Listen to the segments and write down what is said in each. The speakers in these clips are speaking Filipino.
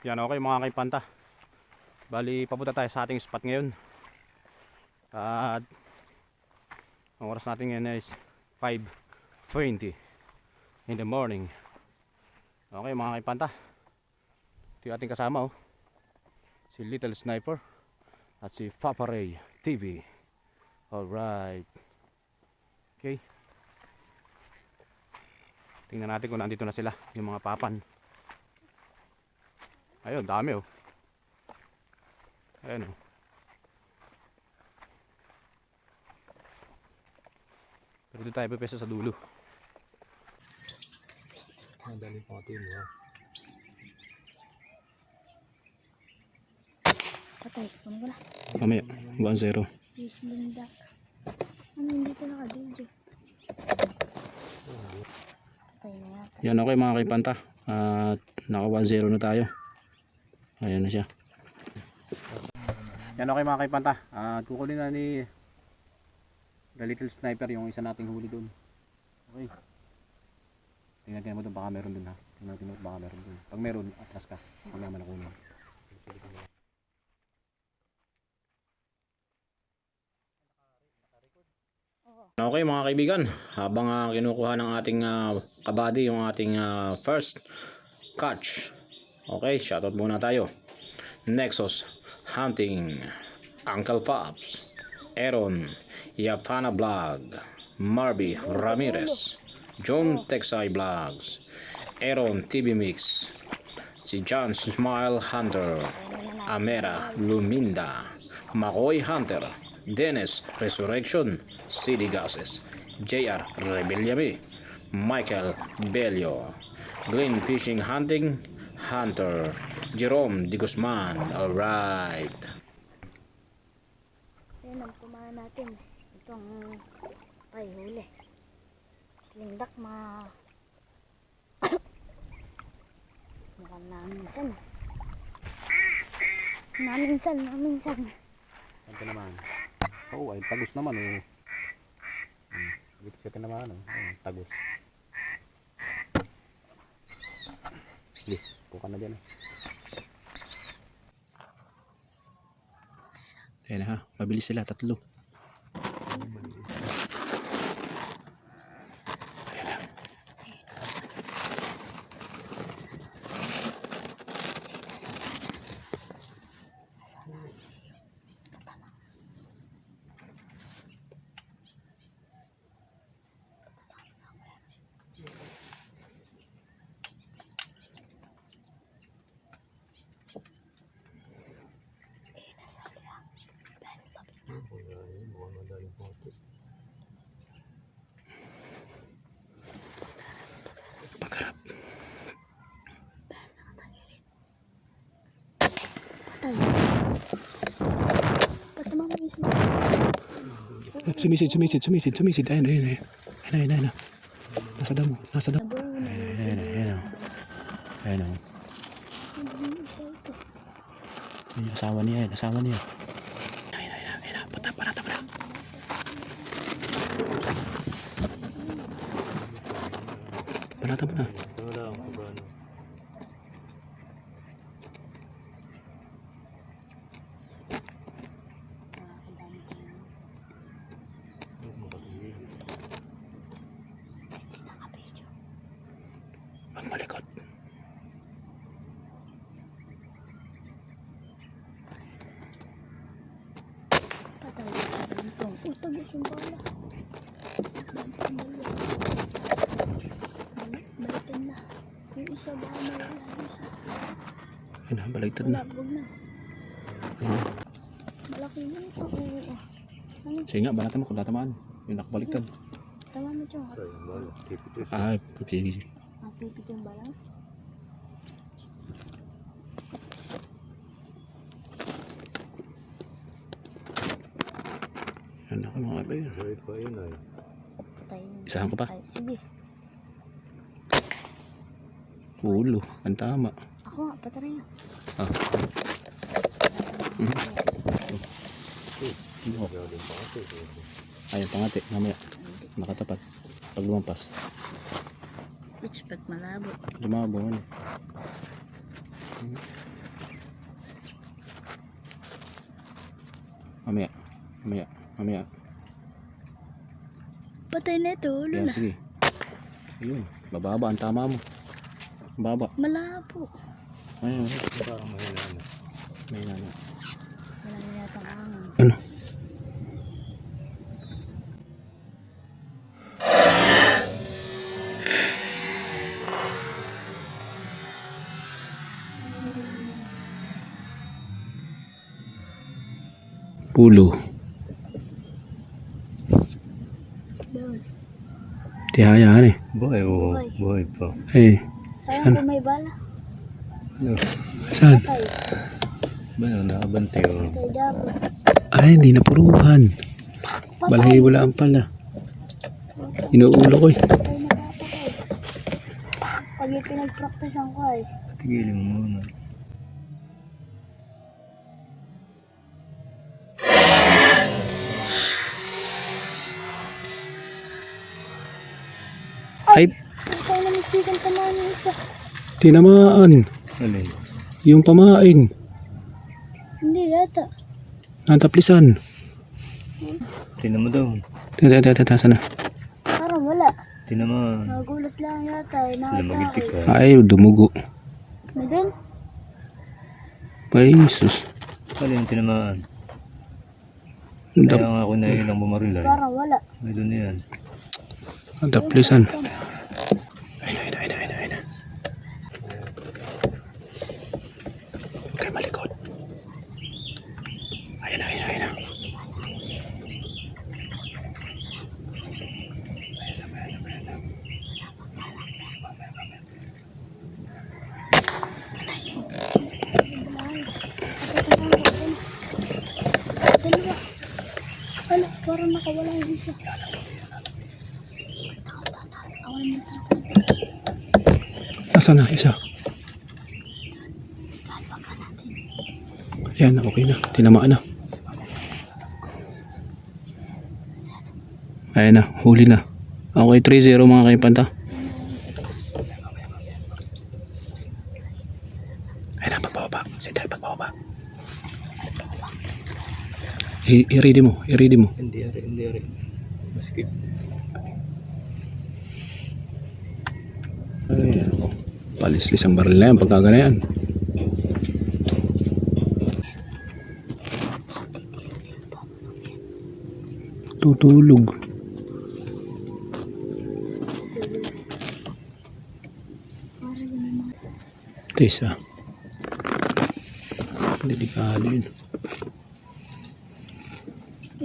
Yan okay mga kaipanta. Bali papunta tayo sa ating spot ngayon. At ang oras natin ngayon is 5.20 in the morning. Okay mga kaipanta. Ito yung ating kasama oh. Si Little Sniper at si Papa Ray TV. Alright. Okay. Tingnan natin kung nandito na sila, yung mga papan. Ayun, dami oh. Ayun oh. Pero dito tayo pipesa sa dulo. Ang daling patin mo. Patay, ko na. Mamaya, 1-0. Please, linda. Ano, hindi ko naka-video. Patay na yata. Yan okay mga kaipanta. At naka 1-0 na tayo. Ayan na siya. Yan okay mga kaipanta. At kukunin na ni The Little Sniper yung isa nating huli doon. Okay. Tingnan tingnan mo doon baka meron doon ha. Tingnan tingnan mo baka meron doon. Pag meron, atras ka. Huwag naman ako kunin. Okay mga kaibigan, habang ah, kinukuha ng ating uh, kabady yung ating ah, first catch. Okay, shoutout muna tayo. Nexus Hunting, Uncle Pops, Aaron, Yapana Vlog, Marby Ramirez, John Texay Vlogs, Aaron TV Mix, si John Smile Hunter, Amera Luminda, Makoy Hunter, Dennis Resurrection, CD Gases, JR Rebeliame, Michael Belio, Glenn Fishing Hunting, Hunter, Jerome Di Guzman, alright. Ayun, ang kumain natin. Itong ay huli. Slingdak, mga... Mukhang naminsan. Naminsan, naminsan. Ito naman. Oo, ay tagus naman eh. Hmm, Dito siya naman oh. Ayun, tagus. Hindi, buka na dyan. Ayan ha, mabilis sila, tatlo. Pagharap. Sumisid, sumisid, sumisid, sumisid. Ayun, ayun, ayun. Ayun, ayun, ayun. Nasa damo, nasa damo. Na. Ayun, ayun, ayun. Ayun, ayun. Yung isa ito. Ayun, asawa niya, yun, asawa niya. Ayun, ayun, ayun, ayun. Pata, para, para. Balata mo na. Wala akong pagano. Ang malikot. Patay. Bantong. Uy, tagos yung bala. Bantong bala. Balik, balikan na. Yung isa ba na wala yung isa. Ayun na, baligtad na. Ayun. Malaki yun. Ano? Sige nga, balata mo kung tatamaan. Yung nakabaliktad. Tama mo ito. Ah, sige, sige. Ang pipit yung balang. Yan ako mga kaibigan. Right pa yun ay. Isahan ko pa. Sige. Ulo, ang tama. Ako nga, patarin na. Ah. Ayun, pangati, mamaya. Nakatapat. Pag lumampas. Bitch, pag malabo. Lumabo, ano. Mamaya, mamaya, mamaya. Patay na ito, ulo na. sige. Ayun, bababa ang tama mo. Baba. Malabo. Ayun. Parang. May nana. Wala na yata ang hangin. Ano? Pulo. Tihaya eh. Buhay, oo. Buhay. Buhay pa. Eh, Sayang kung may bala. Saan? Ba, ano, nakabante, oh. Patay dabo. Ay, hindi napuruhan. Patay. Balahi wala ang pala. Inuulo ko eh. Na. Pag yung pinag-practice ko ay. Tigilin mo muna. Ay, Patay na magtigan tamaan yung tinamaan. Yung pamain. Hindi yata. Nataplisan. Tinan mo daw. Tata, tata, tata, sana. Parang wala. Tinan mo. Nagulat lang yata. Eh, Alam, magitik nakatake. ka. Ay, dumugo. May din? Ay, sus. Alin, tinamaan. Dap, Kaya nga ako na ilang bumaril ay. Parang wala. May doon yan. nataplisan. Ayun, ayun, ayun, ayun, ayun. Huwag kayo malikot. Ayun, ayun, ayun. Dalawa. Ala, parang nakawala yung isa. Nasaan na isa? Yan, okay na. Tinamaan na. Ayan na, huli na. Okay, 3-0 mga kaipanta. Ayan na, pagbababa. Sentral, pagbababa. I-ready mo, i-ready mo. Hindi, ari, hindi, ari. Maskip. Ayan. Palislis ang baril na yan, pagka ganyan. Tutulog. Tis ah. Delikado yun.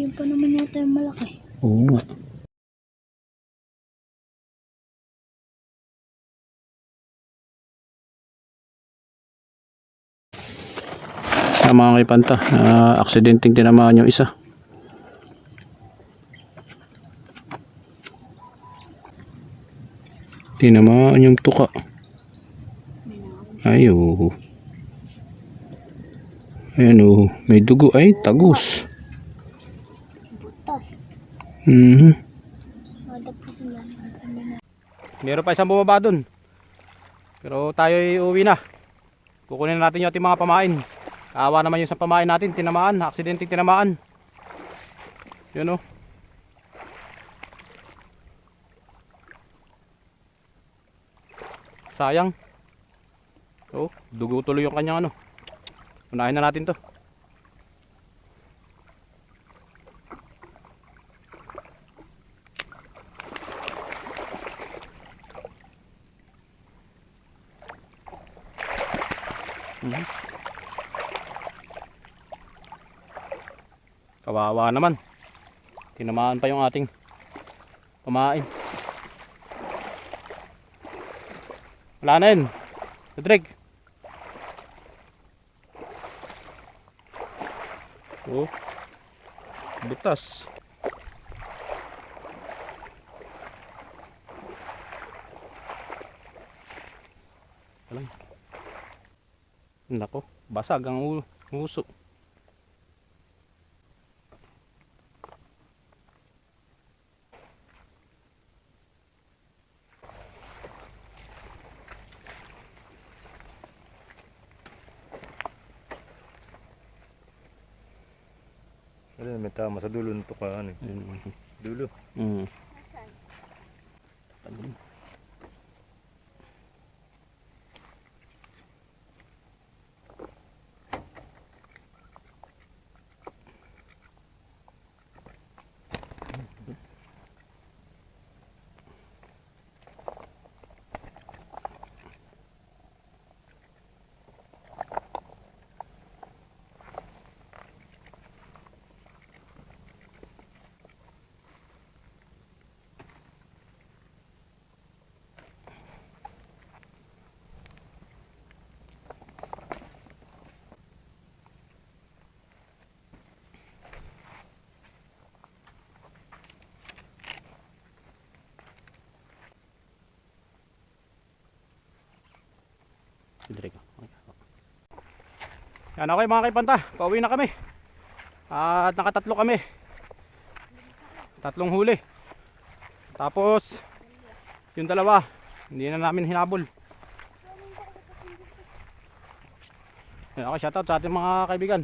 Ayun pa naman yata yung malaki. Oo nga. Ah, mga kaipanta, na aksidenteng tinamaan yung isa. Tinamaan yung tuka. Ay, oo. Ayan, oo. May dugo. Ay, tagus. Na. Meron pa isang bumaba dun. Pero tayo ay uwi na. Kukunin na natin yung ating mga pamain. Kaawa naman yung sa pamain natin, tinamaan, aksidenteng tinamaan. Yun o. Sayang. Oh, dugo tuloy yung kanyang ano. Unahin na natin to. Kawawa naman. Tinamaan pa yung ating pamain. Wala na yun. Rodrig. Oh. Butas. Alam. Nako, basag ang uso. Ano, may tama sa dulo nito ka, ano, Ayun. dulo. Mm. Dire ka. Yan okay mga kaipanta, pauwi na kami. At nakatatlo kami. Tatlong huli. Tapos yung dalawa, hindi na namin hinabol. Yan okay, shoutout sa ating mga kaibigan.